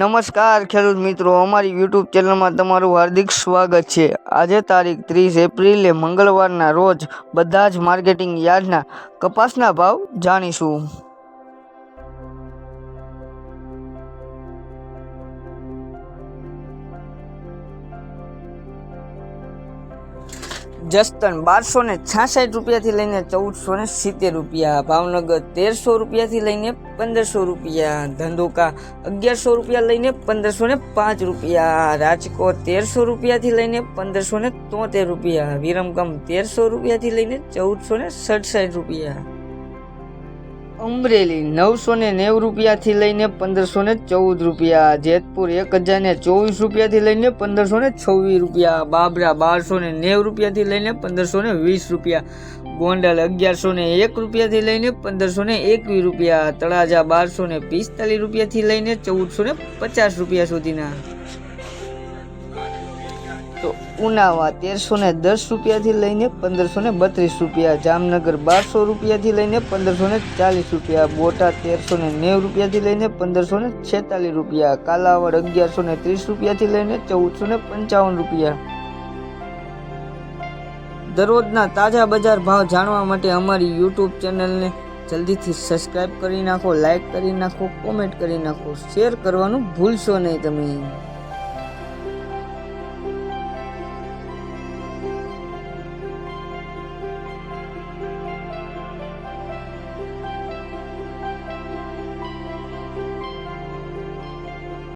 નમસ્કાર, ખેડૂત મિત્રો. અમારી યુટ્યુબ ચેનલમાં તમારું હાર્દિક સ્વાગત છે. આજે તારીખ ત્રીસ એપ્રિલે, મંગળવારના રોજ બધા જ માર્કેટિંગ યાર્ડના કપાસના ભાવ જાણીશું. જસ્તન બારસો ને છાસઠ રૂપિયાથી લઈને ચૌદસો ને સિત્તેર રૂપિયા, ભાવનગર તેરસો રૂપિયાથી લઈને પંદરસો રૂપિયા, ધંધુકા અગિયારસો રૂપિયા લઈને પંદરસો ને પાંચ રૂપિયા, રાજકોટ તેરસો રૂપિયાથી લઈને પંદરસો ને તોતેર રૂપિયા, વિરમગામ તેરસો રૂપિયાથી લઈને ચૌદસો ને સડસઠ રૂપિયા. અમરેલી નવસો ને નેવું રૂપિયાથી લઈને પંદરસો ને ચૌદ રૂપિયા, જેતપુર એક હજાર ને ચોવીસ રૂપિયાથી લઈને પંદરસો ને છવ્વીસ રૂપિયા, બાબરા બારસો ને નેવું રૂપિયાથી લઈને પંદરસો ને વીસ રૂપિયા, ગોંડલ અગિયારસો ને એક રૂપિયાથી લઈને પંદરસો ને એકવીસ રૂપિયા, તળાજા બારસો ને પિસ્તાલીસ રૂપિયાથી લઈને ચૌદસો ને પચાસ રૂપિયા સુધીના. તો ઉનાવા તેરસો ને દસ રૂપિયાથી લઈને પંદરસો ને બત્રીસ રૂપિયા, જામનગર બારસો રૂપિયાથી લઈને પંદરસો ને ચાલીસ રૂપિયા, બોટાદ તેરસો ને નેવું રૂપિયાથી લઈને પંદરસો ને છેતાલીસ રૂપિયા, કાલાવડ અગિયારસો ને ત્રીસ રૂપિયાથી લઈને ચૌદસો ને પંચાવન રૂપિયા. દરરોજના તાજા બજાર ભાવ જાણવા માટે અમારી યુટ્યુબ ચેનલને જલ્દીથી સબસ્ક્રાઈબ કરી નાખો લાઈક કરી નાખો, કોમેન્ટ કરી નાખો, શેર કરવાનું ભૂલશો નહીં તમે.